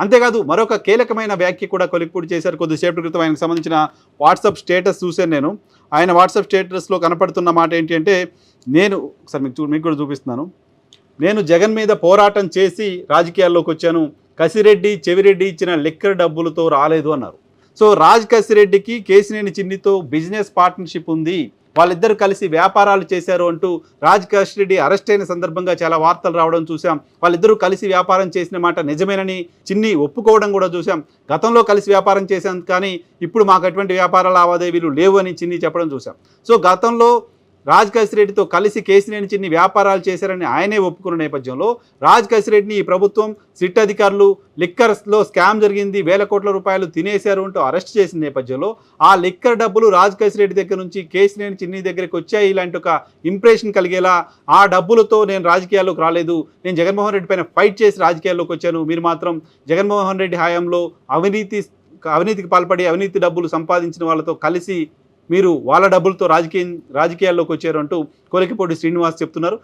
అంతేకాదు మరొక కీలకమైన వ్యాఖ్య కూడా కొలిక్పూడి చేశారు. కొద్దిసేపటి క్రితం ఆయనకు సంబంధించిన వాట్సాప్ స్టేటస్ చూశాను నేను. ఆయన వాట్సాప్ స్టేటస్లో కనపడుతున్న మాట ఏంటి అంటే నేను సార్ మీకు చూ- మీకు కూడా చూపిస్తున్నాను. నేను జగన్ మీద పోరాటం చేసి రాజకీయాల్లోకి వచ్చాను. కసిరెడ్డి చెవిరెడ్డి ఇచ్చిన లెక్కర్ డబ్బులతో రాలేదు అన్నారు. సో రాజ్ కసిరెడ్డికి కేసినేని చిన్నితో బిజినెస్ పార్ట్నర్షిప్ ఉంది. వాళ్ళిద్దరు కలిసి వ్యాపారాలు చేశారు అంటూ రాజ్ రెడ్డి అరెస్ట్ అయిన సందర్భంగా చాలా వార్తలు రావడం చూసాం వాళ్ళిద్దరూ కలిసి వ్యాపారం చేసిన మాట నిజమేనని చిన్ని ఒప్పుకోవడం కూడా చూసాం గతంలో కలిసి వ్యాపారం చేశాం కానీ ఇప్పుడు మాకు అటువంటి వ్యాపార లావాదేవీలు లేవు అని చిన్ని చెప్పడం చూసాం సో గతంలో రాజ్ కసిరెడ్డితో కలిసి కేసినేని చిన్ని వ్యాపారాలు చేశారని ఆయనే ఒప్పుకున్న నేపథ్యంలో రాజ్ కసిరెడ్డిని ఈ ప్రభుత్వం సిట్ అధికారులు లిక్కర్స్లో స్కామ్ జరిగింది వేల కోట్ల రూపాయలు తినేశారు అంటూ అరెస్ట్ చేసిన నేపథ్యంలో ఆ లిక్కర్ డబ్బులు రాజ్ కసిరెడ్డి దగ్గర నుంచి కేసినేని చిన్ని దగ్గరికి వచ్చాయి. ఇలాంటి ఒక ఇంప్రెషన్ కలిగేలా ఆ డబ్బులతో నేను రాజకీయాల్లోకి రాలేదు. నేను జగన్మోహన్ రెడ్డి పైన ఫైట్ చేసి రాజకీయాల్లోకి వచ్చాను. మీరు మాత్రం జగన్మోహన్ రెడ్డి హయాంలో అవినీతి అవినీతికి పాల్పడి అవినీతి డబ్బులు సంపాదించిన వాళ్ళతో కలిసి మీరు వాళ్ళ డబ్బులతో రాజకీయ రాజకీయాల్లోకి వచ్చారు అంటూ శ్రీనివాస్ చెప్తున్నారు.